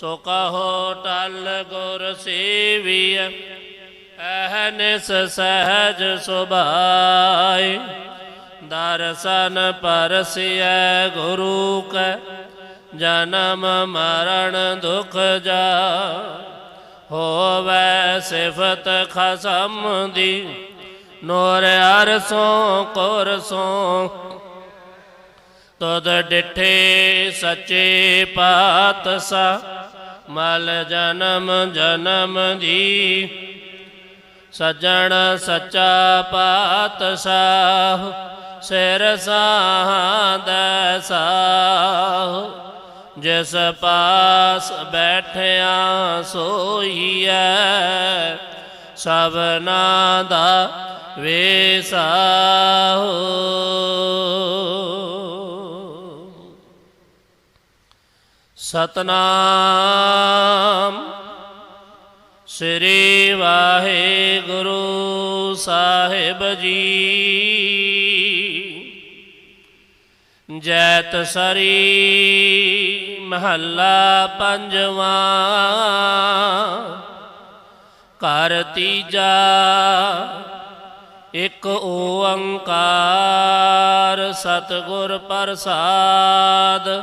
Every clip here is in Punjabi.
ਸੋ ਕਹੋ ਟਲ ਗੁਰ ਸੇਵੀਐ, ਅਹਨਿਸ ਸਹਜ ਸੁਭਾਈ। ਦਰਸ਼ਨ ਪਰਸਿਐ ਗੁਰੂ ਕੈ, ਜਨਮ ਮਰਨ ਦੁਖ ਜਾ ਹੋਵੇ ਸਿਫਤ ਖਸਮ ਦੀ, ਨੂਰ ਅਰਸੋਂ ਕੋਰਸੋਂ ਤਦ ਡਿਠੇ ਸੱਚੇ ਪਾਤਸਾ ਮਲ ਜਨਮ ਜਨਮ ਦੀ ਸਜਣ ਸੱਚਾ ਪਾਤਸ਼ਾਹ, ਸਿਰ ਸਾਹਦ ਸਾਹ। ਜਿਸ ਪਾਸ ਬੈਠਿਆ ਸੋਈਐ ਸਭਨਾ ਦਾ ਵੇਸਾਹੋ ਸਤਨਾਮ। ਸ੍ਰੀ ਵਾਹਿਗੁਰੂ ਸਾਹਿਬ ਜੀ। ਜੈਤ ਸਰੀ ਮਹੱਲਾ ਪੰਜਵਾਂ। ਕਰ ਤੀਜਾ। ਇੱਕ ਓੰਕਾਰ ਸਤਿਗੁਰ ਪ੍ਰਸਾਦ।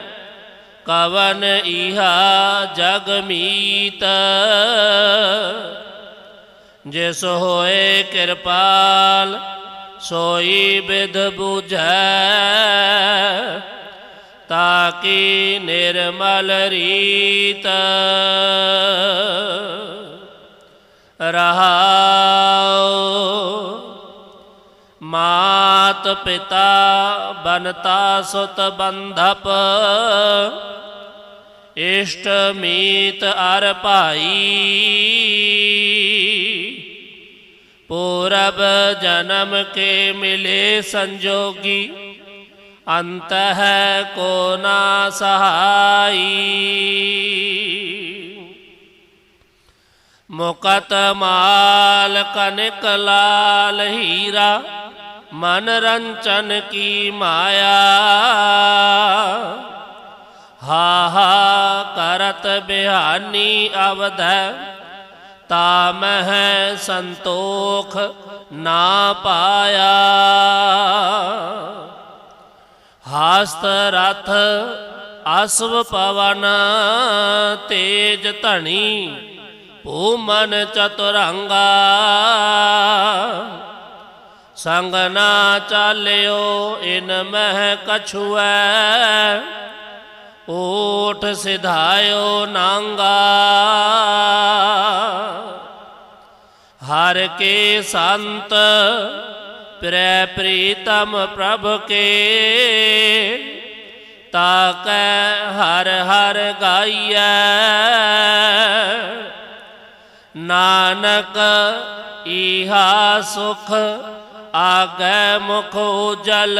ਕਵਨ ਇਹਾ ਜਗ ਮੀਤ। ਜਿਸ ਹੋਏ ਕਿਰਪਾਲ, ਸੋਈ ਬਿਧ 부ਝੈ ਤਾਕੀ ਨਿਰਮਲ ਰੀਤ। ਰਹਾਉ, ਮਾਤ ਪਿਤਾ ਬਨਤਾ ਸੁਤ ਬੰਧਪ। ਇਸ਼ਟ ਮੀਤ ਅਰ ਭਾਈ ਪੂਰਬ ਜਨਮ ਕੇ ਮਿਲੇ ਸੰਜੋਗੀ ਅੰਤ ਹੈ ਕੋ ਨਾ ਸਹਾਈ ਮੁਕਤ ਮਾਲ ਕਨਕ ਲਾਲ ਹੀਰਾ ਮਨ ਰੰਚਨ ਕੀ ਕਰਤ ਬਿਹਾਨੀ ਅਵਧੈ, ਤਾ ਮਹਿ ਸੰਤੋਖ ਨਾ ਪਾਇਆ। ਹਾਸਤ ਰਥ ਅਸਵ ਪਵਨ, ਤੇਜ ਧਣੀ ਭੂਮਨ ਚਤੁਰੰਗਾ। ਸੰਗ ਨਾ ਚਾਲਿਓ, ਇਨ ਮਹਿ ਕਛੁਐ ਓਠ ਸਿਧਾਇਓ ਨਾਂਗਾ। ਹਰ ਕੇ ਸੰਤ ਪ੍ਰੈ ਪ੍ਰੀਤਮ ਪ੍ਰਭ ਕੇ। ਤਾਕੈ ਹਰ ਹਰ ਗਾਈਐ। ਨਾਨਕ ਇਹਾ ਸੁਖ ਆਗੈ ਮੁਖ ਉਜਲ।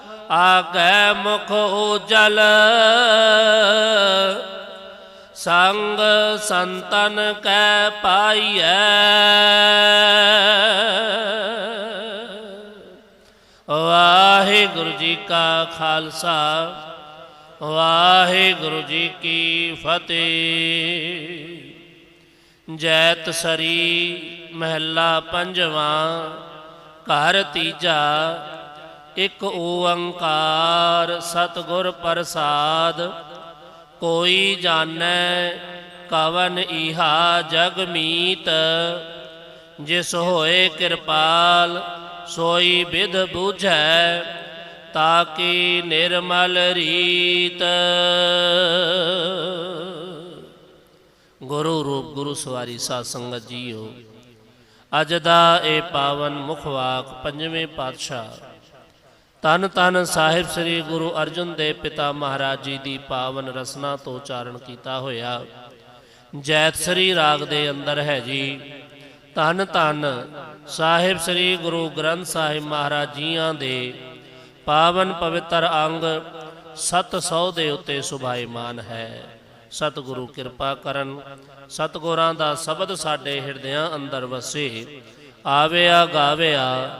ਆਗੈ ਮੁਖ ਉਜਲ, ਸੰਗ ਸੰਤਨ ਕੈ ਪਾਈਐ। ਵਾਹਿਗੁਰੂ ਜੀ ਕਾ ਖਾਲਸਾ, ਵਾਹਿਗੁਰੂ ਜੀ ਕੀ ਫਤਿਹ। ਜੈਤ ਸਰੀ ਮਹਿਲਾ ਪੰਜਵਾਂ, ਘਰ ਤੀਜਾ ਇਕ ਓੰਕਾਰ ਸਤਿਗੁਰ ਪ੍ਰਸਾਦ, ਕੋਈ ਜਾਣੈ ਕਵਨ ਈਹਾ ਜਗ ਮੀਤ, ਜਿਸ ਹੋਏ ਕਿਰਪਾਲ ਸੋਈ ਵਿਦ ਤਾਂ ਤਾਕੀ ਨਿਰਮਲ ਰੀਤ। ਗੁਰੂ ਰੂਪ ਗੁਰੂ ਸਵਾਰੀ ਸਾਧ ਸੰਗਤ ਜੀਓ, ਅੱਜ ਦਾ ਇਹ ਪਾਵਨ ਮੁਖ ਵਾਕ ਪੰਜਵੇਂ ਪਾਤਸ਼ਾਹ ਤਨ ਤਨ ਸਾਹਿਬ ਸ੍ਰੀ ਗੁਰੂ ਅਰਜਨ ਦੇਵ ਪਿਤਾ ਮਹਾਰਾਜ ਜੀ ਦੀ ਪਾਵਨ ਰਸਨਾ ਤੋਂ ਉਚਾਰਨ ਕੀਤਾ ਹੋਇਆ। ਜੈਤ ਸ੍ਰੀ ਰਾਗ ਦੇ ਅੰਦਰ ਹੈ ਜੀ। ਧੰਨ ਧੰਨ ਸਾਹਿਬ ਸ੍ਰੀ ਗੁਰੂ ਗ੍ਰੰਥ ਸਾਹਿਬ ਮਹਾਰਾਜ ਜੀਆਂ ਦੇ ਪਾਵਨ ਪਵਿੱਤਰ ਅੰਗ 700 ਦੇ ਉੱਤੇ ਸੁਭਾਈਮਾਨ ਹੈ। ਸਤਿਗੁਰੂ ਕਿਰਪਾ ਕਰਨ, ਸਤਿਗੁਰਾਂ ਦਾ ਸ਼ਬਦ ਸਾਡੇ ਹਿਰਦਿਆਂ ਅੰਦਰ ਵਸੇ। ਆਵਿਆ ਗਾਵਿਆ